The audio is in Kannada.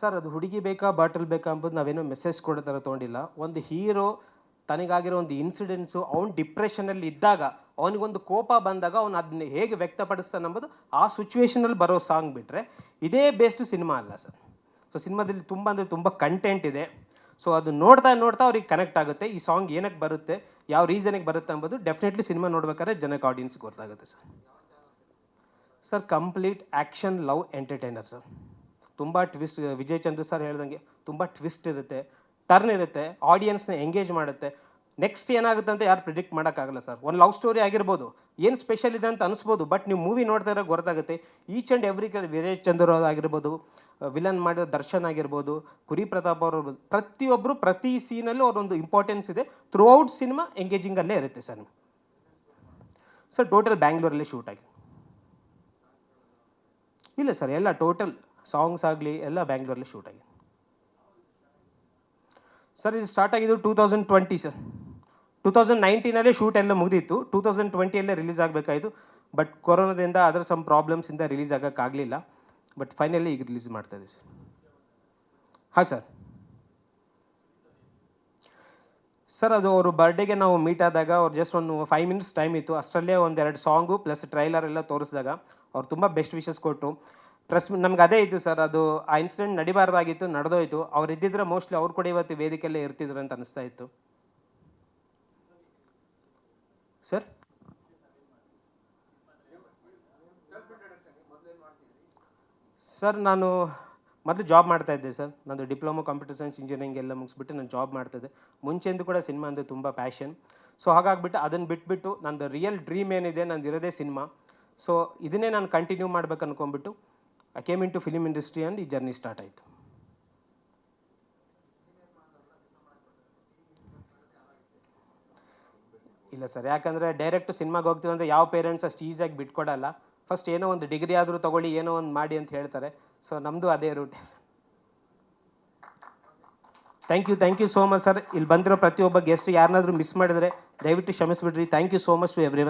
ಸರ್, ಅದು ಹುಡುಗಿ ಬೇಕಾ, ಬಾಟಲ್ ಬೇಕಾ ಅಂಬುದು ನಾವೇನೋ ಮೆಸೇಜ್ ಕೊಡೋ ಥರ ತೊಗೊಂಡಿಲ್ಲ. ಒಂದು ಹೀರೋ ತನಗಾಗಿರೋ ಒಂದು ಇನ್ಸಿಡೆನ್ಸು ಅವ್ನು ಡಿಪ್ರೆಷನಲ್ಲಿ ಇದ್ದಾಗ, ಅವನಿಗೊಂದು ಕೋಪ ಬಂದಾಗ ಅವನು ಅದನ್ನ ಹೇಗೆ ವ್ಯಕ್ತಪಡಿಸ್ತಾನೆ ಅಂಬೋದು ಆ ಸಿಚುವೇಶನಲ್ಲಿ ಬರೋ ಸಾಂಗ್ ಬಿಟ್ಟರೆ ಇದೇ ಬೇಸ್ಡ್ ಸಿನಿಮಾ ಅಲ್ಲ ಸರ್. ಸೊ ಸಿನಿಮಾದಲ್ಲಿ ತುಂಬ ಅಂದರೆ ತುಂಬ ಕಂಟೆಂಟ್ ಇದೆ. ಸೊ ಅದು ನೋಡ್ತಾ ನೋಡ್ತಾ ಅವ್ರಿಗೆ ಕನೆಕ್ಟ್ ಆಗುತ್ತೆ. ಈ ಸಾಂಗ್ ಏನಕ್ಕೆ ಬರುತ್ತೆ, ಯಾವ ರೀಸನಿಗೆ ಬರುತ್ತೆ ಅಂಬೋದು ಡೆಫಿನೆಟ್ಲಿ ಸಿನಿಮಾ ನೋಡ್ಬೇಕಾದ್ರೆ ಜನಕ್ಕೆ ಆಡಿಯನ್ಸ್ ಗೊತ್ತಾಗುತ್ತೆ sir. Sir complete action love entertainer sir. ತುಂಬ ಟ್ವಿಸ್ಟ್ ವಿಜಯ್ ಚಂದ್ರ ಸರ್ ಹೇಳ್ದಂಗೆ ತುಂಬ ಟ್ವಿಸ್ಟ್ ಇರುತ್ತೆ ಟರ್ನ್ ಇರುತ್ತೆ ಆಡಿಯನ್ಸ್ನ ಎಂಗೇಜ್ ಮಾಡುತ್ತೆ. ನೆಕ್ಸ್ಟ್ ಏನಾಗುತ್ತೆ ಅಂತ ಯಾರು ಪ್ರಿಡಿಕ್ಟ್ ಮಾಡೋಕ್ಕಾಗಲ್ಲ ಸರ್ ಒಂದು ಲವ್ ಸ್ಟೋರಿ ಆಗಿರ್ಬೋದು, ಏನು ಸ್ಪೆಷಲ್ ಇದೆ ಅಂತ ಅನಿಸ್ಬೋದು ಬಟ್ ನೀವು ಮೂವಿ ನೋಡ್ತಾ ಇರೋ ಗೊತ್ತಾಗುತ್ತೆ each and every Vijay Chandra ಆಗಿರ್ಬೋದು ವಿಲನ್ ಮಾಡಿದ ದರ್ಶನ್ ಆಗಿರ್ಬೋದು, ಕುರಿ ಪ್ರತಾಪ್ ಅವರು ಪ್ರತಿಯೊಬ್ಬರು ಪ್ರತಿ ಸೀನಲ್ಲೂ ಅವರೊಂದು ಇಂಪಾರ್ಟೆನ್ಸ್ ಇದೆ. ಥ್ರೂ ಔಟ್ ಸಿನಿಮಾ ಎಂಗೇಜಿಂಗಲ್ಲೇ ಇರುತ್ತೆ ಸರ್ ಸರ್ ಟೋಟಲ್ ಬ್ಯಾಂಗ್ಳೂರಲ್ಲೇ ಶೂಟ್ ಆಗಿ ಇಲ್ಲ ಸರ್ ಎಲ್ಲ ಟೋಟಲ್ ಸಾಂಗ್ಸ್ ಆಗಲಿ ಎಲ್ಲ ಬ್ಯಾಂಗ್ಳೂರಲ್ಲಿ ಶೂಟ್ ಆಗಿದೆ. ಸರ್ ಇದು ಸ್ಟಾರ್ಟ್ ಆಗಿದ್ದು two thousand twenty sir two thousand ನೈನ್ಟೀನಲ್ಲೇ shoot ಎಲ್ಲ ಮುಗಿದಿತ್ತು. ಟೂ ತೌಸಂಡ್ ಟ್ವೆಂಟಿಯಲ್ಲೇ ರಿಲೀಸ್ ಆಗಬೇಕಾಯಿತು. ಬಟ್ ಕೊರೋನಾದಿಂದ ಅದರ ಸಮ್ ಪ್ರಾಬ್ಲಮ್ಸಿಂದ ರಿಲೀಸ್ ಆಗೋಕ್ಕಾಗಲಿಲ್ಲ ಬಟ್ ಫೈನಲಿ ಈಗ ರಿಲೀಸ್ ಮಾಡ್ತಾ ಇದ್ದೀವಿ ಸರ್ ಹಾಂ ಸರ್ ಸರ್ ಅದು ಅವರು ಬರ್ಡೇಗೆ ನಾವು ಮೀಟ್ ಆದಾಗ ಅವ್ರು ಜಸ್ಟ್ ಒಂದು ಫೈವ್ ಮಿನಿಟ್ಸ್ ಟೈಮ್ ಇತ್ತು. ಅಷ್ಟರಲ್ಲೇ ಒಂದೆರಡು ಸಾಂಗು ಪ್ಲಸ್ ಟ್ರೈಲರ್ ಎಲ್ಲ ತೋರಿಸಿದಾಗ ಅವ್ರು ತುಂಬ ಬೆಸ್ಟ್ ವಿಷಸ್ ಕೊಟ್ಟರು ಪ್ಲಸ್ ನಮ್ಗೆ ಅದೇ ಇತ್ತು ಸರ್, ಅದು ಆ ಇನ್ಸಿಡೆಂಟ್ ನಡಿಬಾರ್ದಾಗಿತ್ತು, ನಡೆದೋಯ್ತು. ಅವ್ರು ಇದ್ದಿದ್ರೆ ಮೋಸ್ಟ್ಲಿ ಅವ್ರು ಕೂಡ ಇವತ್ತು ವೇದಿಕೆಯಲ್ಲೇ ಇರ್ತಿದ್ರು ಅಂತ ಅನಿಸ್ತಾ ಇತ್ತು. ಸರ್ ಸರ್ ನಾನು ಮೊದಲು ಜಾಬ್ ಮಾಡ್ತಾ ಇದ್ದೆ ಸರ್. ನಂದು ಡಿಪ್ಲೊಮೊ ಕಂಪ್ಯೂಟರ್ ಸೈನ್ಸ್ ಇಂಜಿನಿಯರಿಂಗ್ ಎಲ್ಲ ಮುಗಿಸ್ಬಿಟ್ಟು ನಾನು ಜಾಬ್ ಮಾಡ್ತಿದ್ದೆ ಮುಂಚೆಂದು ಕೂಡ ಸಿನಿಮಾ ಅಂದರೆ ತುಂಬ ಪ್ಯಾಷನ್ ಸೊ ಹಾಗಾಗ್ಬಿಟ್ಟು ಅದನ್ನು ಬಿಟ್ಬಿಟ್ಟು ನಂದು ರಿಯಲ್ ಡ್ರೀಮ್ ಏನಿದೆ ನಂದು ಇರೋದೇ ಸಿನಿಮಾ. ಸೊ ಇದನ್ನೇ ನಾನು ಕಂಟಿನ್ಯೂ ಮಾಡ್ಬೇಕು ಅನ್ಕೊಂಡ್ಬಿಟ್ಟು I came in to film industry and ಈ ಜರ್ನಿ ಸ್ಟಾರ್ಟ್ ಆಯಿತು. ಇಲ್ಲ ಸರ್, ಯಾಕಂದರೆ ಡೈರೆಕ್ಟ್ ಸಿನಿಮಾಗೆ ಹೋಗ್ತೀವಿ ಅಂದರೆ ಯಾವ ಪೇರೆಂಟ್ಸ್ ಅಷ್ಟು ಈಸಿಯಾಗಿ ಬಿಟ್ಕೊಡಲ್ಲ. ಫಸ್ಟ್ ಏನೋ ಒಂದು ಡಿಗ್ರಿ ಆದರೂ ತಗೊಳ್ಳಿ, ಏನೋ ಒಂದು ಮಾಡಿ ಅಂತ ಹೇಳ್ತಾರೆ. ಸೊ ನಮ್ಮದು ಅದೇ route thank you thank you so much sir ಇಲ್ಲಿ ಬಂದಿರೋ ಪ್ರತಿಯೊಬ್ಬ ಗೆಸ್ಟ್ ಯಾರನ್ನಾದರೂ ಮಿಸ್ ಮಾಡಿದರೆ ದಯವಿಟ್ಟು ಕ್ಷಮಿಸ್ಬಿಡ್ರಿ. Thank you so much to every